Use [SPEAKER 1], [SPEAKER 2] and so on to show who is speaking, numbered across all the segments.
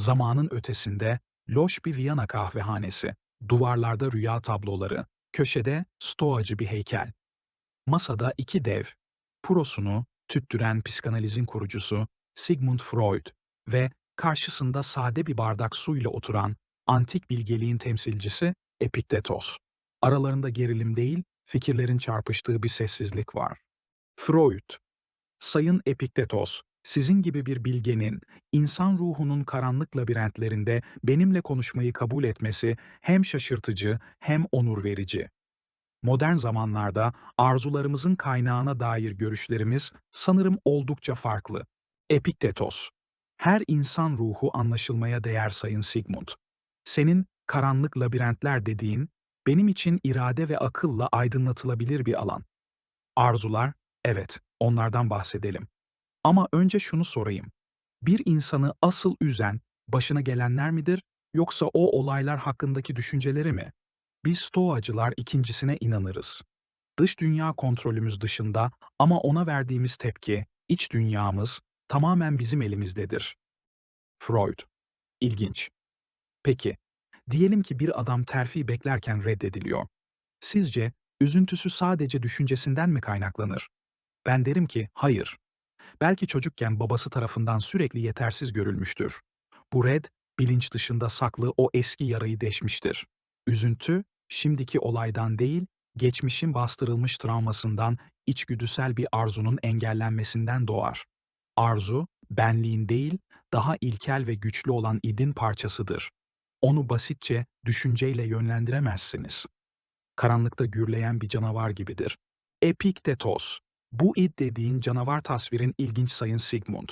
[SPEAKER 1] zamanın ötesinde loş bir Viyana kahvehanesi, duvarlarda rüya tabloları, köşede stoacı bir heykel. Masada iki dev, Prosunu tüttüren psikanalizin kurucusu Sigmund Freud ve karşısında sade bir bardak suyla oturan antik bilgeliğin temsilcisi Epiktetos. Aralarında gerilim değil, fikirlerin çarpıştığı bir sessizlik var. Freud, Sayın Epiktetos, sizin gibi bir bilgenin, insan ruhunun karanlık labirentlerinde benimle konuşmayı kabul etmesi hem şaşırtıcı hem onur verici. Modern zamanlarda arzularımızın kaynağına dair görüşlerimiz sanırım oldukça farklı. Epiktetos, her insan ruhu anlaşılmaya değer Sayın Sigmund. Senin karanlık labirentler dediğin, benim için irade ve akılla aydınlatılabilir bir alan. Arzular, evet, onlardan bahsedelim. Ama önce şunu sorayım. Bir insanı asıl üzen, başına gelenler midir, yoksa o olaylar hakkındaki düşünceleri mi? Biz Stoacılar ikincisine inanırız. Dış dünya kontrolümüz dışında ama ona verdiğimiz tepki, iç dünyamız tamamen bizim elimizdedir. Freud. İlginç. Peki, diyelim ki bir adam terfi beklerken reddediliyor. Sizce üzüntüsü sadece düşüncesinden mi kaynaklanır? Ben derim ki hayır. Belki çocukken babası tarafından sürekli yetersiz görülmüştür. Bu red, bilinç dışında saklı o eski yarayı deşmiştir. Üzüntü, şimdiki olaydan değil, geçmişin bastırılmış travmasından, içgüdüsel bir arzunun engellenmesinden doğar. Arzu, benliğin değil, daha ilkel ve güçlü olan idin parçasıdır. Onu basitçe düşünceyle yönlendiremezsiniz. Karanlıkta gürleyen bir canavar gibidir. Epiktetos, bu id dediğin canavar tasvirin ilginç sayın Sigmund.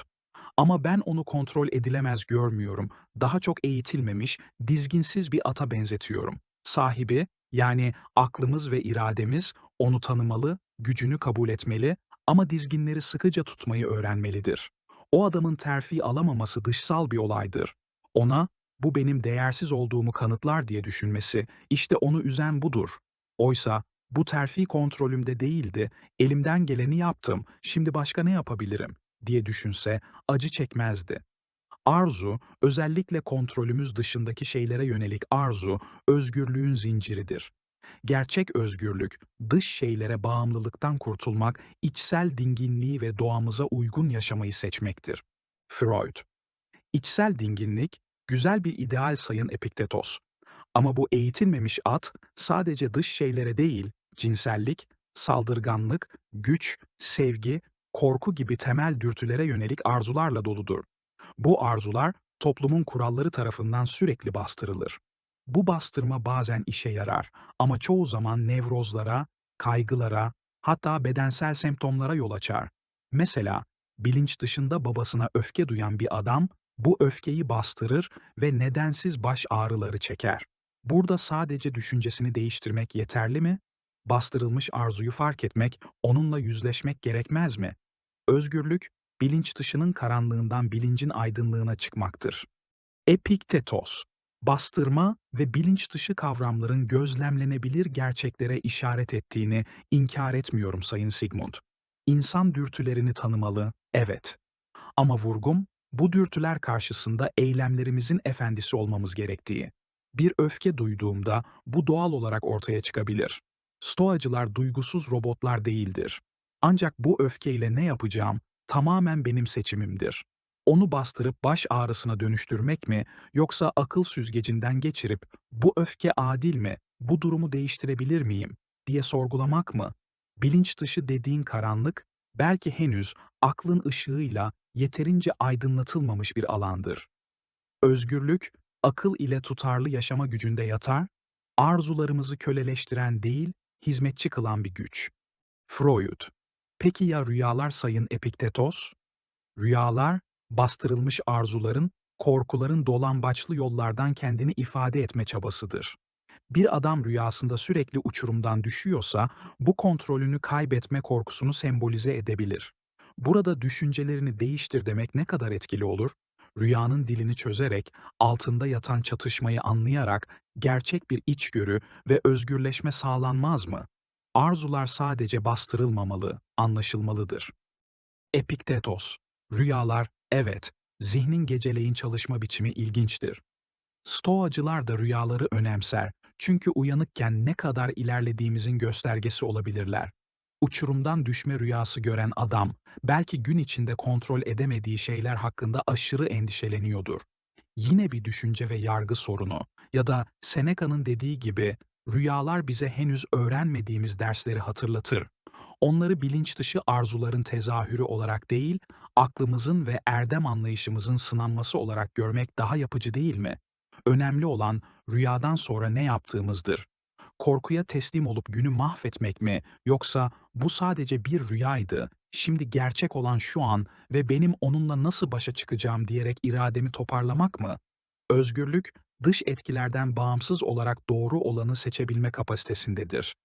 [SPEAKER 1] Ama ben onu kontrol edilemez görmüyorum. Daha çok eğitilmemiş, dizginsiz bir ata benzetiyorum. Sahibi, yani aklımız ve irademiz onu tanımalı, gücünü kabul etmeli ama dizginleri sıkıca tutmayı öğrenmelidir. O adamın terfi alamaması dışsal bir olaydır. Ona, bu benim değersiz olduğumu kanıtlar diye düşünmesi, işte onu üzen budur. Oysa bu terfi kontrolümde değildi, elimden geleni yaptım, şimdi başka ne yapabilirim diye düşünse acı çekmezdi. Arzu, özellikle kontrolümüz dışındaki şeylere yönelik arzu, özgürlüğün zinciridir. Gerçek özgürlük, dış şeylere bağımlılıktan kurtulmak, içsel dinginliği ve doğamıza uygun yaşamayı seçmektir. Freud İçsel dinginlik, güzel bir ideal sayın Epiktetos. Ama bu eğitilmemiş at, sadece dış şeylere değil, cinsellik, saldırganlık, güç, sevgi, korku gibi temel dürtülere yönelik arzularla doludur. Bu arzular toplumun kuralları tarafından sürekli bastırılır. Bu bastırma bazen işe yarar ama çoğu zaman nevrozlara, kaygılara, hatta bedensel semptomlara yol açar. Mesela bilinç dışında babasına öfke duyan bir adam bu öfkeyi bastırır ve nedensiz baş ağrıları çeker. Burada sadece düşüncesini değiştirmek yeterli mi? Bastırılmış arzuyu fark etmek, onunla yüzleşmek gerekmez mi? Özgürlük, bilinç dışının karanlığından bilincin aydınlığına çıkmaktır. Epiktetos, bastırma ve bilinç dışı kavramların gözlemlenebilir gerçeklere işaret ettiğini inkar etmiyorum Sayın Sigmund. İnsan dürtülerini tanımalı, evet. Ama vurgum, bu dürtüler karşısında eylemlerimizin efendisi olmamız gerektiği. Bir öfke duyduğumda bu doğal olarak ortaya çıkabilir. Stoacılar duygusuz robotlar değildir. Ancak bu öfkeyle ne yapacağım tamamen benim seçimimdir. Onu bastırıp baş ağrısına dönüştürmek mi yoksa akıl süzgecinden geçirip bu öfke adil mi, bu durumu değiştirebilir miyim diye sorgulamak mı? Bilinç dışı dediğin karanlık belki henüz aklın ışığıyla yeterince aydınlatılmamış bir alandır. Özgürlük, akıl ile tutarlı yaşama gücünde yatar, arzularımızı köleleştiren değil, hizmetçi kılan bir güç. Freud Peki ya rüyalar sayın Epiktetos? Rüyalar, bastırılmış arzuların, korkuların dolambaçlı yollardan kendini ifade etme çabasıdır. Bir adam rüyasında sürekli uçurumdan düşüyorsa, bu kontrolünü kaybetme korkusunu sembolize edebilir. Burada düşüncelerini değiştir demek ne kadar etkili olur? Rüyanın dilini çözerek, altında yatan çatışmayı anlayarak gerçek bir içgörü ve özgürleşme sağlanmaz mı? Arzular sadece bastırılmamalı, anlaşılmalıdır. Epiktetos, rüyalar, evet, zihnin geceleyin çalışma biçimi ilginçtir. Stoacılar da rüyaları önemser çünkü uyanıkken ne kadar ilerlediğimizin göstergesi olabilirler. Uçurumdan düşme rüyası gören adam, belki gün içinde kontrol edemediği şeyler hakkında aşırı endişeleniyordur. Yine bir düşünce ve yargı sorunu ya da Seneca'nın dediği gibi rüyalar bize henüz öğrenmediğimiz dersleri hatırlatır. Onları bilinç dışı arzuların tezahürü olarak değil, aklımızın ve erdem anlayışımızın sınanması olarak görmek daha yapıcı değil mi? Önemli olan rüyadan sonra ne yaptığımızdır. Korkuya teslim olup günü mahvetmek mi yoksa bu sadece bir rüyaydı, şimdi gerçek olan şu an ve benim onunla nasıl başa çıkacağım diyerek irademi toparlamak mı? Özgürlük, dış etkilerden bağımsız olarak doğru olanı seçebilme kapasitesindedir.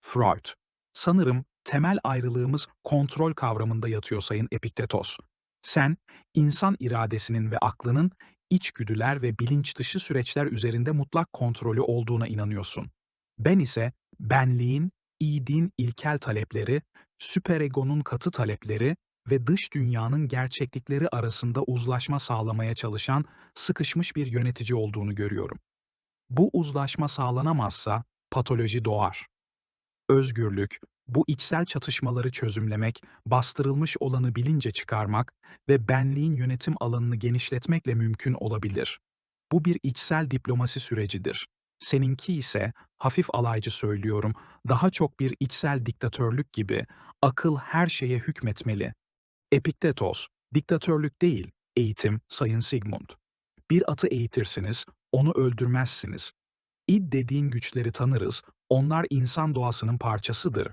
[SPEAKER 1] Freud Sanırım temel ayrılığımız kontrol kavramında yatıyor Sayın Epiktetos. Sen, insan iradesinin ve aklının içgüdüler ve bilinç dışı süreçler üzerinde mutlak kontrolü olduğuna inanıyorsun. Ben ise benliğin, idin ilkel talepleri, süperegonun katı talepleri ve dış dünyanın gerçeklikleri arasında uzlaşma sağlamaya çalışan sıkışmış bir yönetici olduğunu görüyorum. Bu uzlaşma sağlanamazsa patoloji doğar. Özgürlük, bu içsel çatışmaları çözümlemek, bastırılmış olanı bilince çıkarmak ve benliğin yönetim alanını genişletmekle mümkün olabilir. Bu bir içsel diplomasi sürecidir. Seninki ise, hafif alaycı söylüyorum, daha çok bir içsel diktatörlük gibi, akıl her şeye hükmetmeli. Epiktetos, diktatörlük değil, eğitim, Sayın Sigmund. Bir atı eğitirsiniz, onu öldürmezsiniz. İd dediğin güçleri tanırız, onlar insan doğasının parçasıdır.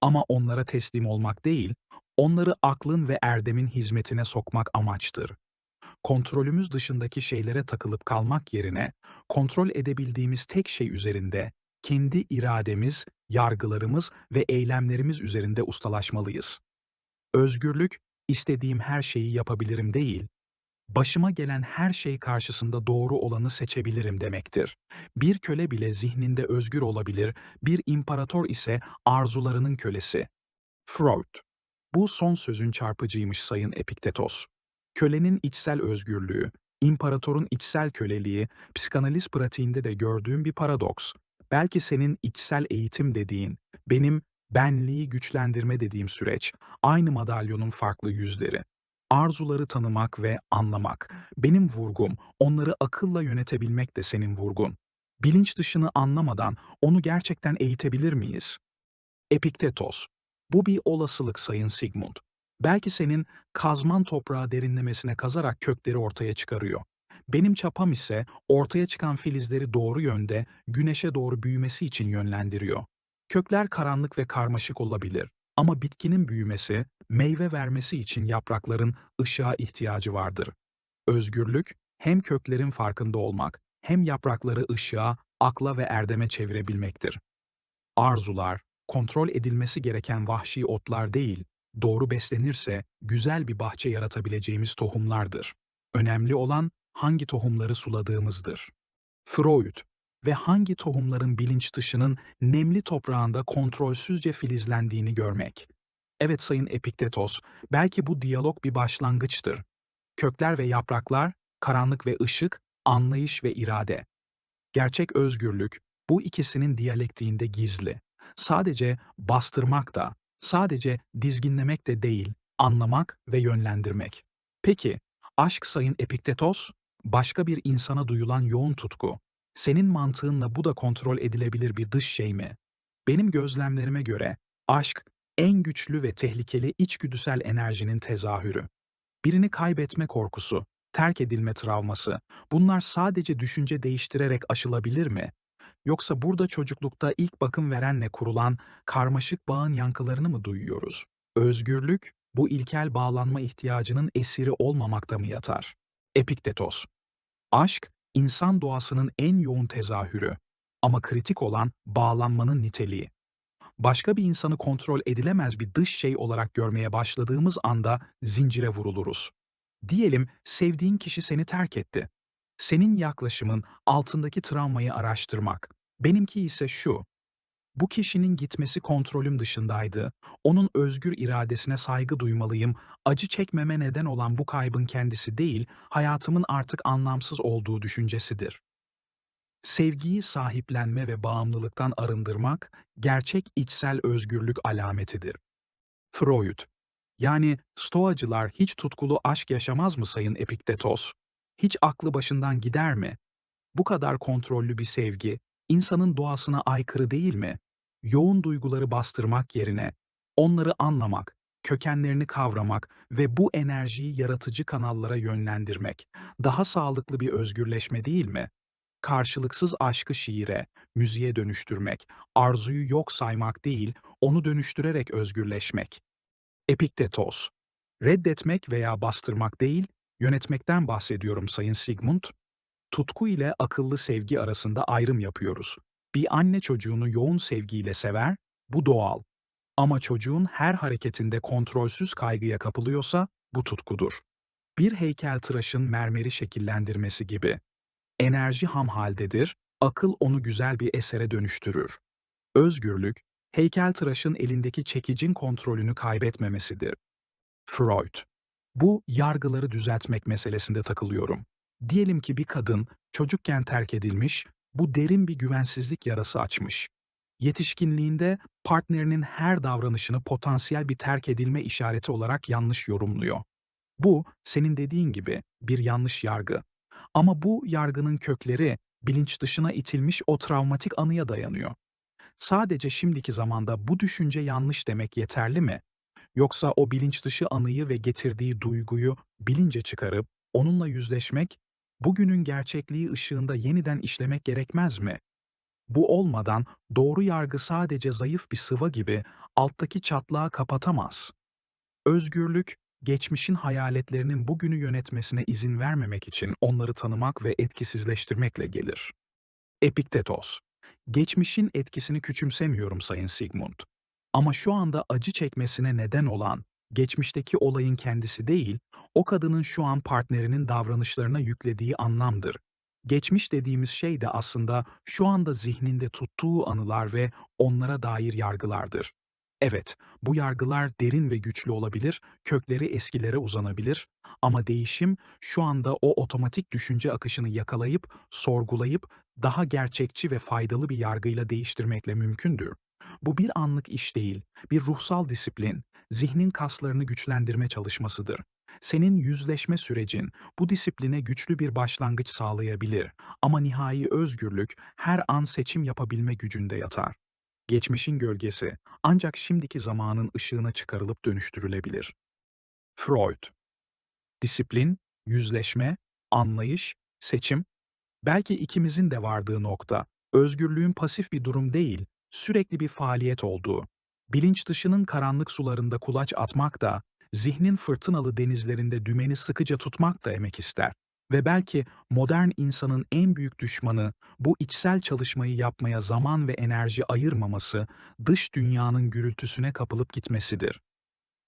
[SPEAKER 1] Ama onlara teslim olmak değil, onları aklın ve erdemin hizmetine sokmak amaçtır. Kontrolümüz dışındaki şeylere takılıp kalmak yerine, kontrol edebildiğimiz tek şey üzerinde, kendi irademiz, yargılarımız ve eylemlerimiz üzerinde ustalaşmalıyız. Özgürlük, istediğim her şeyi yapabilirim değil, başıma gelen her şey karşısında doğru olanı seçebilirim demektir. Bir köle bile zihninde özgür olabilir, bir imparator ise arzularının kölesi. Freud Bu son sözün çarpıcıymış Sayın Epiktetos. Kölenin içsel özgürlüğü, imparatorun içsel köleliği, psikanaliz pratiğinde de gördüğüm bir paradoks. Belki senin içsel eğitim dediğin, benim benliği güçlendirme dediğim süreç, aynı madalyonun farklı yüzleri arzuları tanımak ve anlamak. Benim vurgum, onları akılla yönetebilmek de senin vurgun. Bilinç dışını anlamadan onu gerçekten eğitebilir miyiz? Epiktetos. Bu bir olasılık Sayın Sigmund. Belki senin kazman toprağı derinlemesine kazarak kökleri ortaya çıkarıyor. Benim çapam ise ortaya çıkan filizleri doğru yönde, güneşe doğru büyümesi için yönlendiriyor. Kökler karanlık ve karmaşık olabilir ama bitkinin büyümesi, meyve vermesi için yaprakların ışığa ihtiyacı vardır. Özgürlük, hem köklerin farkında olmak, hem yaprakları ışığa, akla ve erdeme çevirebilmektir. Arzular, kontrol edilmesi gereken vahşi otlar değil, doğru beslenirse güzel bir bahçe yaratabileceğimiz tohumlardır. Önemli olan hangi tohumları suladığımızdır. Freud, ve hangi tohumların bilinç dışının nemli toprağında kontrolsüzce filizlendiğini görmek. Evet Sayın Epiktetos, belki bu diyalog bir başlangıçtır. Kökler ve yapraklar, karanlık ve ışık, anlayış ve irade. Gerçek özgürlük, bu ikisinin diyalektiğinde gizli. Sadece bastırmak da, sadece dizginlemek de değil, anlamak ve yönlendirmek. Peki, aşk Sayın Epiktetos, başka bir insana duyulan yoğun tutku, senin mantığınla bu da kontrol edilebilir bir dış şey mi? Benim gözlemlerime göre aşk en güçlü ve tehlikeli içgüdüsel enerjinin tezahürü. Birini kaybetme korkusu, terk edilme travması, bunlar sadece düşünce değiştirerek aşılabilir mi? Yoksa burada çocuklukta ilk bakım verenle kurulan karmaşık bağın yankılarını mı duyuyoruz? Özgürlük, bu ilkel bağlanma ihtiyacının esiri olmamakta mı yatar? Epiktetos Aşk, insan doğasının en yoğun tezahürü ama kritik olan bağlanmanın niteliği. Başka bir insanı kontrol edilemez bir dış şey olarak görmeye başladığımız anda zincire vuruluruz. Diyelim sevdiğin kişi seni terk etti. Senin yaklaşımın altındaki travmayı araştırmak. Benimki ise şu. Bu kişinin gitmesi kontrolüm dışındaydı. Onun özgür iradesine saygı duymalıyım. Acı çekmeme neden olan bu kaybın kendisi değil, hayatımın artık anlamsız olduğu düşüncesidir. Sevgiyi sahiplenme ve bağımlılıktan arındırmak, gerçek içsel özgürlük alametidir. Freud Yani Stoacılar hiç tutkulu aşk yaşamaz mı Sayın Epiktetos? Hiç aklı başından gider mi? Bu kadar kontrollü bir sevgi, insanın doğasına aykırı değil mi? Yoğun duyguları bastırmak yerine, onları anlamak, kökenlerini kavramak ve bu enerjiyi yaratıcı kanallara yönlendirmek, daha sağlıklı bir özgürleşme değil mi? Karşılıksız aşkı şiire, müziğe dönüştürmek, arzuyu yok saymak değil, onu dönüştürerek özgürleşmek. Epiktetos Reddetmek veya bastırmak değil, yönetmekten bahsediyorum Sayın Sigmund. Tutku ile akıllı sevgi arasında ayrım yapıyoruz. Bir anne çocuğunu yoğun sevgiyle sever, bu doğal. Ama çocuğun her hareketinde kontrolsüz kaygıya kapılıyorsa bu tutkudur. Bir heykeltıraşın mermeri şekillendirmesi gibi. Enerji ham haldedir, akıl onu güzel bir esere dönüştürür. Özgürlük, heykeltıraşın elindeki çekicin kontrolünü kaybetmemesidir. Freud Bu yargıları düzeltmek meselesinde takılıyorum. Diyelim ki bir kadın çocukken terk edilmiş, bu derin bir güvensizlik yarası açmış. Yetişkinliğinde partnerinin her davranışını potansiyel bir terk edilme işareti olarak yanlış yorumluyor. Bu, senin dediğin gibi bir yanlış yargı. Ama bu yargının kökleri bilinç dışına itilmiş o travmatik anıya dayanıyor. Sadece şimdiki zamanda bu düşünce yanlış demek yeterli mi? Yoksa o bilinç dışı anıyı ve getirdiği duyguyu bilince çıkarıp onunla yüzleşmek, bugünün gerçekliği ışığında yeniden işlemek gerekmez mi? Bu olmadan doğru yargı sadece zayıf bir sıva gibi alttaki çatlağı kapatamaz. Özgürlük, geçmişin hayaletlerinin bugünü yönetmesine izin vermemek için onları tanımak ve etkisizleştirmekle gelir. Epiktetos Geçmişin etkisini küçümsemiyorum Sayın Sigmund. Ama şu anda acı çekmesine neden olan, geçmişteki olayın kendisi değil, o kadının şu an partnerinin davranışlarına yüklediği anlamdır. Geçmiş dediğimiz şey de aslında şu anda zihninde tuttuğu anılar ve onlara dair yargılardır. Evet, bu yargılar derin ve güçlü olabilir, kökleri eskilere uzanabilir ama değişim şu anda o otomatik düşünce akışını yakalayıp, sorgulayıp daha gerçekçi ve faydalı bir yargıyla değiştirmekle mümkündür. Bu bir anlık iş değil, bir ruhsal disiplin, zihnin kaslarını güçlendirme çalışmasıdır. Senin yüzleşme sürecin bu disipline güçlü bir başlangıç sağlayabilir ama nihai özgürlük her an seçim yapabilme gücünde yatar. Geçmişin gölgesi ancak şimdiki zamanın ışığına çıkarılıp dönüştürülebilir. Freud Disiplin, yüzleşme, anlayış, seçim, belki ikimizin de vardığı nokta, özgürlüğün pasif bir durum değil, sürekli bir faaliyet olduğu. Bilinç dışının karanlık sularında kulaç atmak da, zihnin fırtınalı denizlerinde dümeni sıkıca tutmak da emek ister. Ve belki modern insanın en büyük düşmanı bu içsel çalışmayı yapmaya zaman ve enerji ayırmaması, dış dünyanın gürültüsüne kapılıp gitmesidir.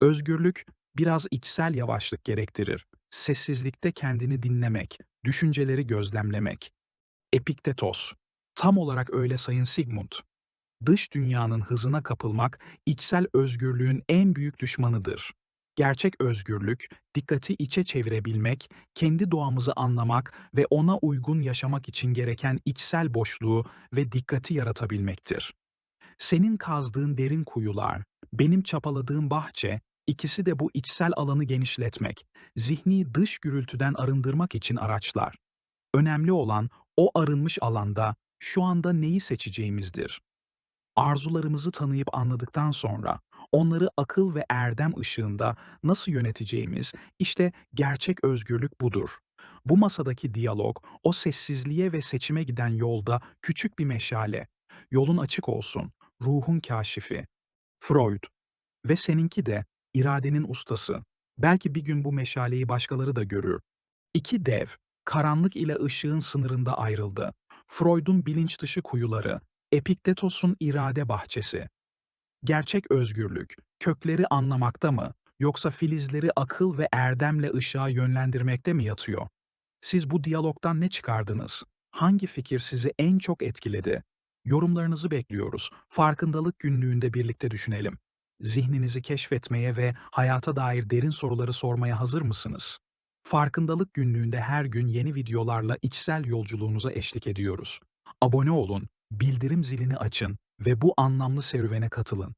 [SPEAKER 1] Özgürlük biraz içsel yavaşlık gerektirir. Sessizlikte kendini dinlemek, düşünceleri gözlemlemek. Epiktetos, tam olarak öyle Sayın Sigmund. Dış dünyanın hızına kapılmak içsel özgürlüğün en büyük düşmanıdır. Gerçek özgürlük, dikkati içe çevirebilmek, kendi doğamızı anlamak ve ona uygun yaşamak için gereken içsel boşluğu ve dikkati yaratabilmektir. Senin kazdığın derin kuyular, benim çapaladığım bahçe, ikisi de bu içsel alanı genişletmek, zihni dış gürültüden arındırmak için araçlar. Önemli olan o arınmış alanda şu anda neyi seçeceğimizdir. Arzularımızı tanıyıp anladıktan sonra onları akıl ve erdem ışığında nasıl yöneteceğimiz işte gerçek özgürlük budur. Bu masadaki diyalog o sessizliğe ve seçime giden yolda küçük bir meşale. Yolun açık olsun, ruhun kaşifi. Freud ve seninki de iradenin ustası. Belki bir gün bu meşaleyi başkaları da görür. İki dev, karanlık ile ışığın sınırında ayrıldı. Freud'un bilinç dışı kuyuları, Epiktetos'un irade bahçesi. Gerçek özgürlük, kökleri anlamakta mı, yoksa filizleri akıl ve erdemle ışığa yönlendirmekte mi yatıyor? Siz bu diyalogdan ne çıkardınız? Hangi fikir sizi en çok etkiledi? Yorumlarınızı bekliyoruz. Farkındalık günlüğünde birlikte düşünelim. Zihninizi keşfetmeye ve hayata dair derin soruları sormaya hazır mısınız? Farkındalık günlüğünde her gün yeni videolarla içsel yolculuğunuza eşlik ediyoruz. Abone olun, bildirim zilini açın ve bu anlamlı serüvene katılın.